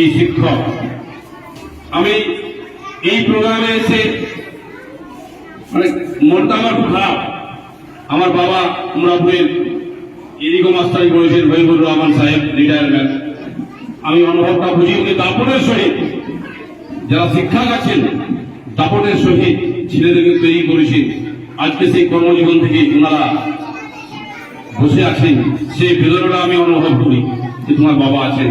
এই শিক্ষক, আমি এই প্রোগ্রামে এসে মানে মনটা আমার খারাপ আমার বাবা মুরাপুরের এদিকে মাস্টারি করেছেন ভৈবুর রহমান সাহেব রিটায়ারমেন্ট আমি অনুভবটা বুঝি, উনি দাপনের সহিত, যারা শিক্ষক আছেন দাপনের সহিত ছেলেদেরকে তৈরি করেছেন। আজকে সেই কর্মজীবন থেকে ওনারা বসে আছেন, সেই বেদনাটা আমি অনুভব করি যে তোমার বাবা আছেন।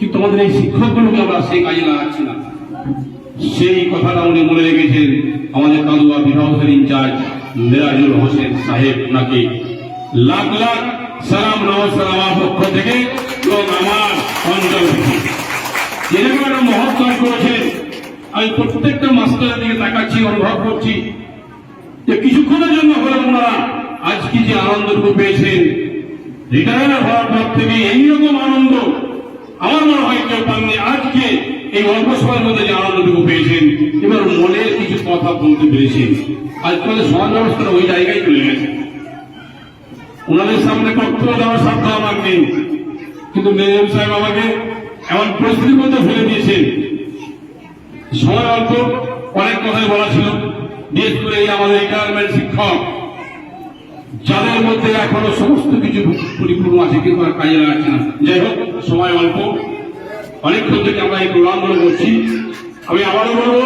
কিন্তু আমাদের এই শিক্ষকগুলোকে আমরা সেই কাজে লাগাচ্ছি না? সেই কথাটা উনি মনে রেখেছেন আমাদের কাদুয়া বিভাগের ইনচার্জ মেরাজুল হোসেন সাহেব। ওনাকে লাখ লাখ সালাম, নমস্কার পক্ষ থেকে এবং আমার অঞ্চল থেকে। এরকম একটা মহৎ করেছেন আমি প্রত্যেকটা মাস্টারের দিকে তাকাচ্ছি, অনুভব করছি যে কিছুক্ষণের জন্য হলেও ওনারা আজকে যে আনন্দটুকু পেয়েছেন, রিটায়ার হওয়ার পর থেকে আনন্দ আমার মনে হয় কেউ পাননি। আজকে এই অল্প সময়ের মধ্যে যে আনন্দটুকু পেয়েছেন, এবার মনের কিছু কথা বলতে পেরেছেন। আজকাল সমাজ ব্যবস্থাটা ওই জায়গায় চলে গেছে। ওনাদের সামনে বক্তব্য দেওয়ার সাধ্য আমার নেই। কিন্তু মেজর সাহেব আমাকে এমন পরিস্থিতির মধ্যে ফেলে দিয়েছেন। সময় অল্প, অনেক কথাই বলা ছিল। বিশেষ করে এই আমাদের রিটায়ারমেন্ট শিক্ষক যাদের মধ্যে এখনও সমস্ত কিছু পরিপূর্ণ আছে কিন্তু আর কাজে লাগাচ্ছে না। যাই হোক, সময় অল্প। অনেকক্ষণ থেকে আমরা এই প্রোগ্রামগুলো করছি আমি আবারও বলব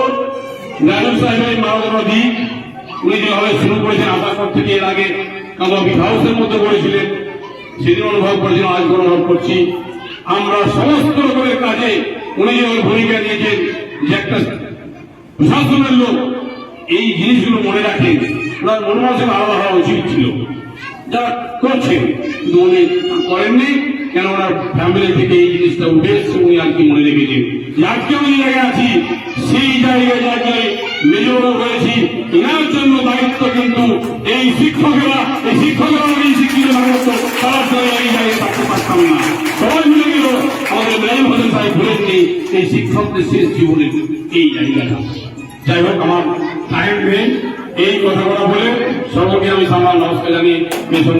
নাজুল সাহেবের মানবতা দিক উনি যেভাবে শুরু করেছেন পর থেকে এর আগে কাদা হাউসের মধ্যে করেছিলেন সেদিন অনুভব করেছিলাম আজ অনুভব করছি। আমরা সমস্ত রকমের কাজে উনি যেভাবে ভূমিকা নিয়েছেন, যে একটা প্রশাসনের লোক এই জিনিসগুলো মনে রাখেন ওনার মনোমাসে আলাদা হওয়া উচিত ছিল। যারা করছেন, কিন্তু উনি করেননি, কেন ওনার ফ্যামিলি থেকে এই জিনিসটা উঠে এসছে উনি আর কি মনে রেখেছেন। আজকে আমি জায়গায় আছি, সেই জায়গায় জায়গায় মেজরও হয়েছি, এনার জন্য দায়িত্ব কিন্তু এই শিক্ষকেরা এই শিক্ষকেরা এই শিক্ষিত মানুষ তারা সবাই এই জায়গায় থাকতে পারতাম না। সবাই মিলে গেল আমাদের মেজর হোসেন সাহেব ভুলেননি এই শিক্ষকদের শেষ জীবনের এই জায়গাটা। যাই হোক, আমার টাইম ভেন এই কথাগুলো বলে সর্বকে আমি সামান্য নমস্কার জানিয়ে পেছন